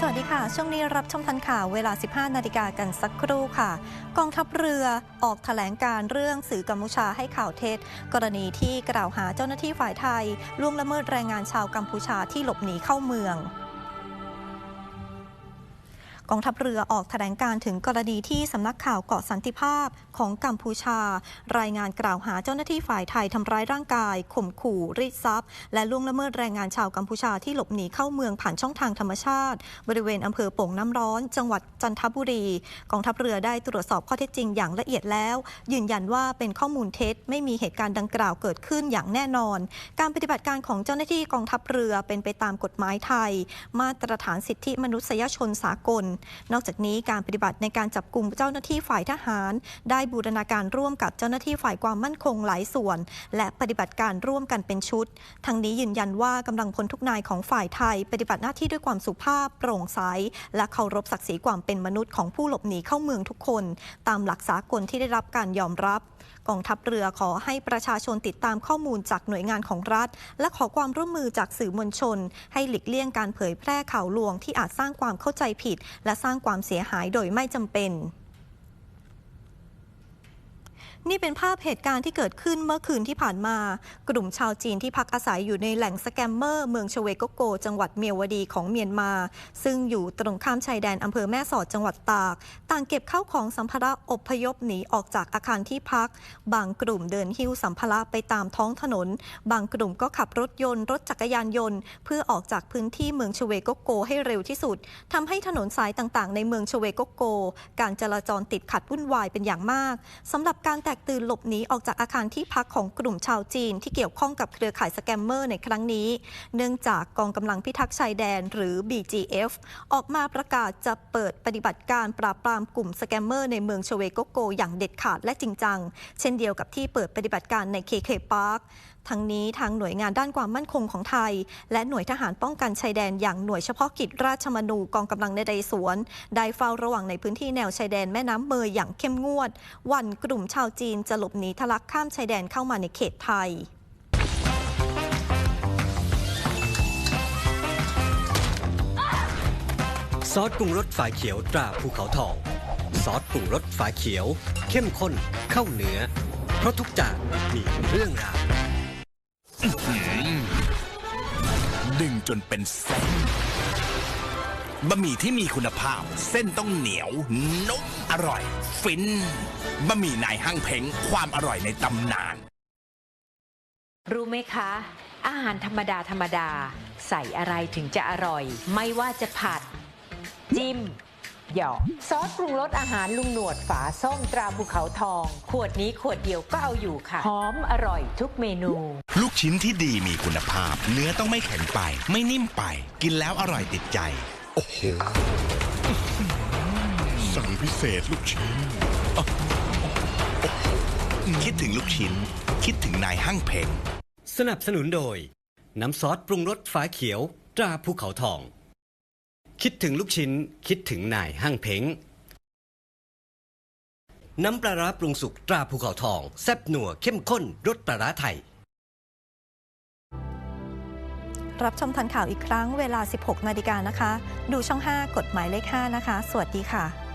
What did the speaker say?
สวัสดีค่ะ ช่วงนี้รับชมทันข่าวเวลา 15 นาฬิกากันสักครู่ค่ะ กองทัพเรือออกแถลงการเรื่องสื่อกัมพูชาให้ข่าวเท็จ กรณีที่กล่าวหาเจ้าหน้าที่ฝ่ายไทยล่วงละเมิดแรงงานชาวกัมพูชาที่หลบหนีเข้าเมือง กองทัพเรือออกแถลงการถึงกรณีที่สำนักข่าวเกาะสันติภาพของกัมพูชา รายงานกล่าวหาเจ้าหน้าที่ฝ่ายไทยทำร้ายร่างกาย ข่มขู่ รีดทรัพย์ และล่วงละเมิดแรงงานชาวกัมพูชาที่หลบหนีเข้าเมืองผ่านช่องทางธรรมชาติ บริเวณอำเภอโป่งน้ำร้อน จังหวัดจันทบุรี กองทัพเรือได้ตรวจสอบข้อเท็จจริงอย่างละเอียดแล้ว ยืนยันว่าเป็นข้อมูลเท็จ ไม่มีเหตุการณ์ดังกล่าวเกิดขึ้นอย่างแน่นอน การปฏิบัติการของเจ้าหน้าที่กองทัพเรือเป็นไปตามกฎหมายไทย มาตรฐานสิทธิมนุษยชนสากลนอกจากนี้การปฏิบัติในการจับกลุ่มเจ้าหน้าที่ฝ่ายทหาร ได้บูรณาการร่วมกับเจ้าหน้าที่ฝ่ายความมั่นคงหลายส่วน และปฏิบัติการร่วมกันเป็นชุด ทั้งนี้ยืนยันว่ากำลังพลทุกนายของฝ่ายไทย ปฏิบัติหน้าที่ด้วยความสุภาพ โปร่งใส และเคารพศักดิ์ศรีความเป็นมนุษย์ของผู้หลบหนีเข้าเมืองทุกคน ตามหลักสากลที่ได้รับการยอมรับ กองทัพเรือขอให้ประชาชนติดตามข้อมูลจากหน่วยงานของรัฐ และขอความร่วมมือจากสื่อมวลชน ให้หลีกเลี่ยงการเผยแพร่ข่าวลวงที่อาจสร้างความเข้าใจผิด และสร้างความเสียหายโดยไม่จำเป็น นี่เป็นภาพเหตุการณ์ที่เกิดขึ้นเมื่อคืนที่ผ่านมา กลุ่มชาวจีนที่พักอาศัยอยู่ในแหล่งสแกมเมอร์ เมืองชเวโกโก จังหวัดเมียวดีของเมียนมา ซึ่งอยู่ตรงข้ามชายแดนอำเภอแม่สอดจังหวัดตาก ต่างเก็บเข้าของสัมภาระอบพยพหนีออกจากอาคารที่พัก บางกลุ่มเดินหิ้วสัมภาระไปตามท้องถนน บางกลุ่มก็ขับรถยนต์ รถจักรยานยนต์ เพื่อออกจากพื้นที่เมืองชเวโกโก ให้เร็วที่สุดทำให้ถนนสายต่างๆ ในเมืองชเวโกโก การจราจรติดขัดวุ่นวายเป็นอย่างมากสำหรับการแตกตื่นหลบหนีออกจากอาคารที่พักของกลุ่มชาวจีน ที่เกี่ยวข้องกับเครือข่ายสแกมเมอร์ในครั้งนี้ เนื่องจากกองกำลังพิทักษ์ชายแดนหรือ BGF ออกมาประกาศจะเปิดปฏิบัติการปราบปรามกลุ่มสแกมเมอร์ในเมืองชเวโกโก อย่างเด็ดขาดและจริงจัง เช่นเดียวกับที่เปิดปฏิบัติการใน KK Park ทั้งนี้ทางหน่วยงานด้านความมั่นคงของไทย และหน่วยทหารป้องกันชายแดนอย่างหน่วยเฉพาะกิจราชมนูกองกำลังในเรสวน ได้เฝ้าระวังในพื้นที่แนวชายแดนแม่น้ำเมยอย่างเข้มงวด วันกลุ่มชาวจีนจะหลบหนีทะลักข้ามชายแดนเข้ามาในเขตไทยซอสปรุงรสฝาเขียวตราภูเขาทองซอสปรุงรสฝาเขียว เข้มข้นเข้าเนื้อ เพราะทุกจานมีเรื่องราว ดึงจนเป็นเส้นบะหมี่ที่มีคุณภาพ เส้นต้องเหนียว นุ่ม อร่อย ฟินบะหมี่นายห้างเพ้งความอร่อยในตำนาน รู้ไหมคะ อาหารธรรมดาธรรมดา ใส่อะไรถึงจะอร่อย ไม่ว่าจะผัด จิ้ม หยอกซอสปรุงรสอาหารลุงหนวดฝาส้มตราภูเขาทอง ขวดนี้ขวดเดียวก็เอาอยู่ค่ะ หอมอร่อยทุกเมนู ลูกชิ้นที่ดีมีคุณภาพ เนื้อต้องไม่แข็งไป ไม่นิ่มไป กินแล้วอร่อยติดใจ โอ้โห สั่งพิเศษลูกชิ้น คิดถึงลูกชิ้น คิดถึงนายห้างเพ้งสนับสนุนโดย น้ำซอสปรุงรสฝาเขียว ตราภูเขาทอง คิดถึงลูกชิ้น คิดถึงนายห้างเพ้ง น้ำปลาร้าปรุงสุกตราภูเขาทอง แซ่บหนัวเข้มข้นรสปลาร้าไทย รับชมทันข่าวอีกครั้งเวลา 16 นาฬิกานะคะ ดูช่อง 5 กฎหมายเลข 5 นะคะ สวัสดีค่ะ